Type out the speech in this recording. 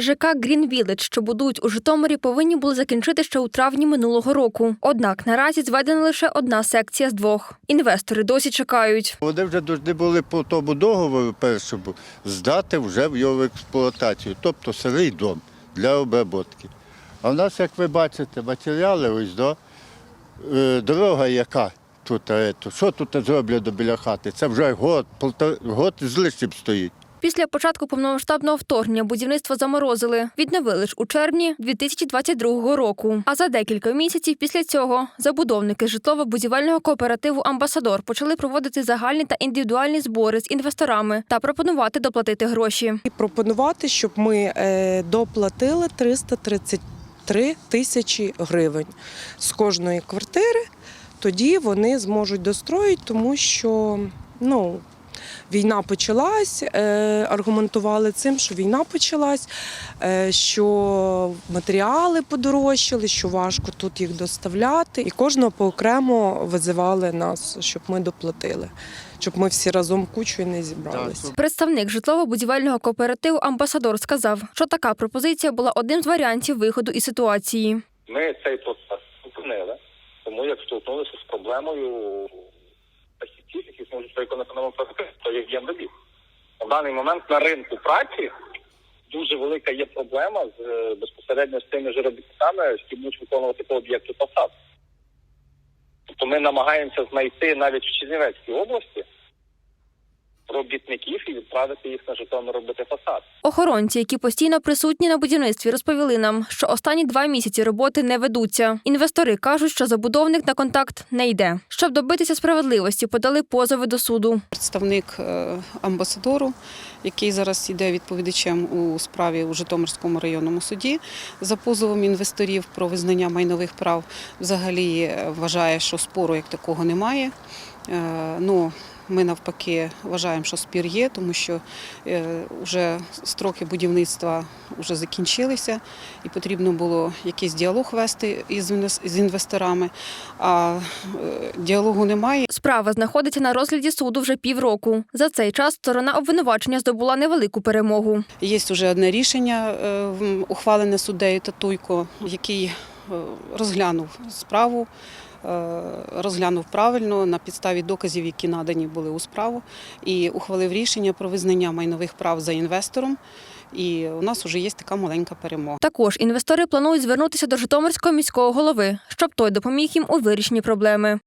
ЖК Village, що будують у Житомирі, повинні були закінчити ще у травні минулого року. Однак наразі зведена лише одна секція з двох. Інвестори досі чекають. Вони вже повинні були по тому договору першому здати вже в його експлуатацію, тобто старий дом для обробки. А в нас, як ви бачите, матеріали ось до е, дорога, яка тут, е, що тут зроблено біля хати? Це вже год, полтора, год з лишнім стоїть. Після початку повномасштабного вторгнення будівництво заморозили, відновили ж у червні 2022 року. А за декілька місяців після цього забудовники житлово-будівельного кооперативу Амбасадор почали проводити загальні та індивідуальні збори з інвесторами та пропонувати доплатити гроші. і пропонувати, щоб ми е, доплатили 333 тисячі гривень з кожної квартири. Тоді вони зможуть достроїти, тому що ну, війна почалась, е, аргументували цим, що війна почалась, е, що матеріали подорожчали, що важко тут їх доставляти. І кожного поокремо визивали нас, щоб ми доплатили, щоб ми всі разом кучою не зібралися. Представник житлово-будівельного кооперативу Амбасадор сказав, що така пропозиція була одним з варіантів виходу із ситуації. Ми цей процес зупинили, тому як столкнулися з проблемою фахівців, які зможуть виконати нову то є є робіт. На даний момент на ринку праці дуже велика є проблема з е, безпосередньо з тими ж робітниками, які будуть виконувати по об'єкту посад. Тобто ми намагаємося знайти навіть в Чернівецькій області робітників і відправити їх на Житомир робити фасад. Охоронці, які постійно присутні на будівництві, розповіли нам, що останні два місяці роботи не ведуться. Інвестори кажуть, що забудовник на контакт не йде. Щоб добитися справедливості, подали позови до суду. представник е, амбасадору, який зараз іде відповідачем у справі у Житомирському районному суді за позовом інвесторів про визнання майнових прав, взагалі е, вважає, що спору як такого немає. Е, Ну, ми навпаки вважаємо, що спір є, тому що вже строки будівництва вже закінчилися, і потрібно було якийсь діалог вести із інвесторами. А е, діалогу немає. Справа знаходиться на розгляді суду вже півроку. За цей час сторона обвинувачення здобула невелику перемогу. Є вже одне рішення, е, ухвалене суддею Татуйко, який е, розглянув справу, е, розглянув правильно на підставі доказів, які надані були у справу, і ухвалив рішення про визнання майнових прав за інвестором. І у нас вже є така маленька перемога. Також інвестори планують звернутися до Житомирського міського голови, щоб той допоміг їм у вирішенні проблеми.